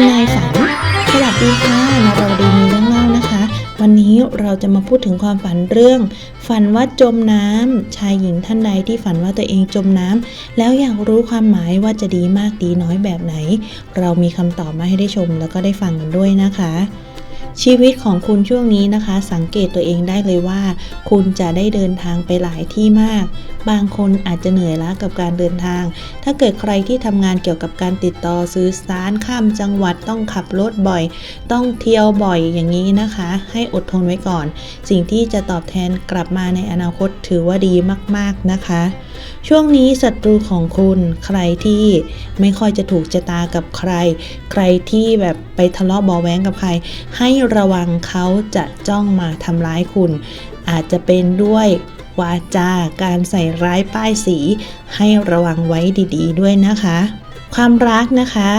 ำนายฝัน สวัสดีค่ะนาราวดีมีเรื่องเล่านะคะ วันนี้เราจะมาพูดถึงความฝันเรื่อง ฝันว่าจมน้ำชายหญิงท่านใดที่ฝันว่าตัวเองจมน้ำแล้วอยากรู้ความหมายว่าจะดีมากดีน้อยแบบไหน เรามีคำตอบมาให้ได้ชมแล้วก็ได้ฟังกันด้วยนะคะ ชีวิตของคุณช่วงนี้นะคะ สังเกตตัวเองได้เลยว่า คุณจะได้เดินทางไปหลายที่มาก บางคนอาจจะเหนื่อยล้ากับการเดินทาง ถ้าเกิดใครที่ทำงานเกี่ยวกับการติดต่อสื่อสารข้ามจังหวัดต้องขับรถบ่อย ต้องเที่ยวบ่อยอย่างนี้นะคะ ให้อดทนไว้ก่อน สิ่งที่จะตอบแทนกลับมาในอนาคตถือว่าดีมาก ๆนะคะ ช่วงนี้ศัตรูของคุณใครที่ไม่ค่อยจะถูกชะตากับใคร ใครที่แบบไปทะเลาะบาะแว้งกับใครให้ระวังเขาจะจ้องมาทำร้ายคุณ อาจจะเป็นด้วยวาจาการใส่ร้ายป้ายสี ให้ระวังไว้ดี ๆ ด้วยนะคะ ความรักนะคะ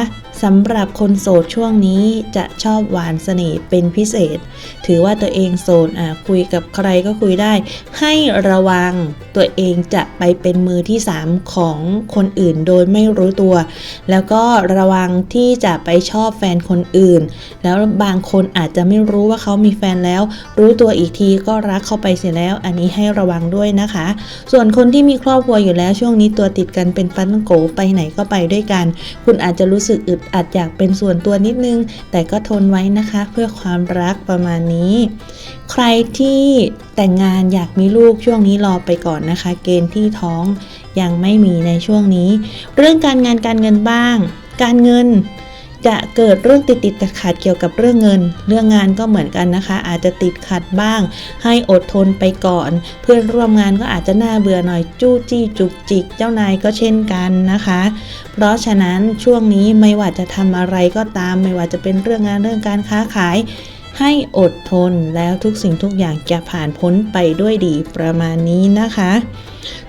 สำหรับคนโสดช่วงนี้จะชอบหวานเสน่ห์เป็นพิเศษ ถือว่าตัวเองโสดอะคุยกับใครก็คุยได้ ให้ระวังตัวเองจะไปเป็นมือที่ 3 ของคนอื่นโดยไม่รู้ตัว แล้วก็ระวังที่จะไปชอบแฟนคนอื่น แล้วบางคนอาจจะไม่รู้ว่าเขามีแฟนแล้ว รู้ตัวอีกทีก็รักเขาไปเสียแล้ว อันนี้ให้ระวังด้วยนะคะ ส่วนคนที่มีครอบครัวอยู่แล้วช่วงนี้ตัวติดกันเป็นฟันโกไปไหนก็ไปด้วยกัน คุณอาจจะรู้สึกอึดอาจอยากเป็นส่วนตัวนิดนึง แต่ก็ทนไว้นะคะเพื่อความรักประมาณนี้ ใครที่แต่งงานอยากมีลูกช่วงนี้รอไปก่อนนะคะ เกณฑ์ที่ท้องยังไม่มีในช่วงนี้ เรื่องการงานการเงินบ้าง การเงิน จะเกิดเรื่องติดติดขัดขัดเกี่ยวกับเรื่องเงิน เรื่องงานก็เหมือนกันนะคะ อาจจะติดขัดบ้าง ให้อดทนไปก่อน เพื่อนร่วมงานก็อาจจะน่าเบื่อหน่อยจู้จี้จุกจิก เจ้านายก็เช่นกันนะคะ เพราะฉะนั้นช่วงนี้ไม่ว่าจะทำอะไรก็ตาม ไม่ว่าจะเป็นเรื่องงานเรื่องการค้าขาย ให้อดทนแล้วทุกสิ่งทุกอย่างจะผ่านพ้นไปด้วยดีประมาณนี้นะคะ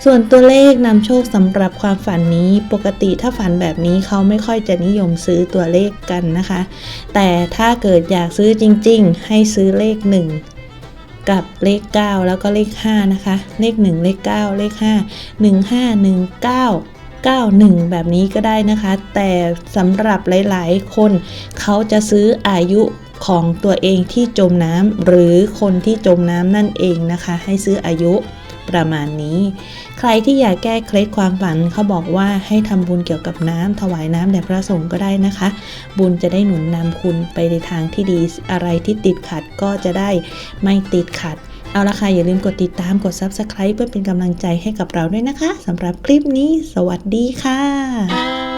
ส่วนตัวเลขนำโชคสำหรับความฝันนี้ปกติถ้าฝันแบบนี้เขาไม่ค่อยจะนิยมซื้อตัวเลขกันนะคะ แต่ถ้าเกิดอยากซื้อจริง ๆ ให้ซื้อเลข 1กับเลข 9 แล้วก็เลข 5 นะคะ เลข 1 เลข 9 เลข 5 1 5 1 9 91 แบบนี้ก็ได้นะคะ แต่สำหรับหลาย ๆ คนเขาจะซื้ออายุ ของตัวเองที่จมน้ำหรือคนที่จมน้ำนั่นเองนะคะ ให้ซื้ออายุประมาณนี้ ใครที่อยากแก้เคล็ดความฝันเขาบอกว่าให้ทำบุญเกี่ยวกับน้ำถวายน้ำแด่พระสงฆ์ก็ได้นะคะ บุญจะได้หนุนนำคุณไปในทางที่ดีอะไรที่ติดขัดก็จะได้ไม่ติดขัด เอาละค่ะอย่าลืมกดติดตามกด Subscribe เพื่อเป็นกำลังใจให้กับเราด้วยนะคะสำหรับคลิปนี้ สวัสดีค่ะ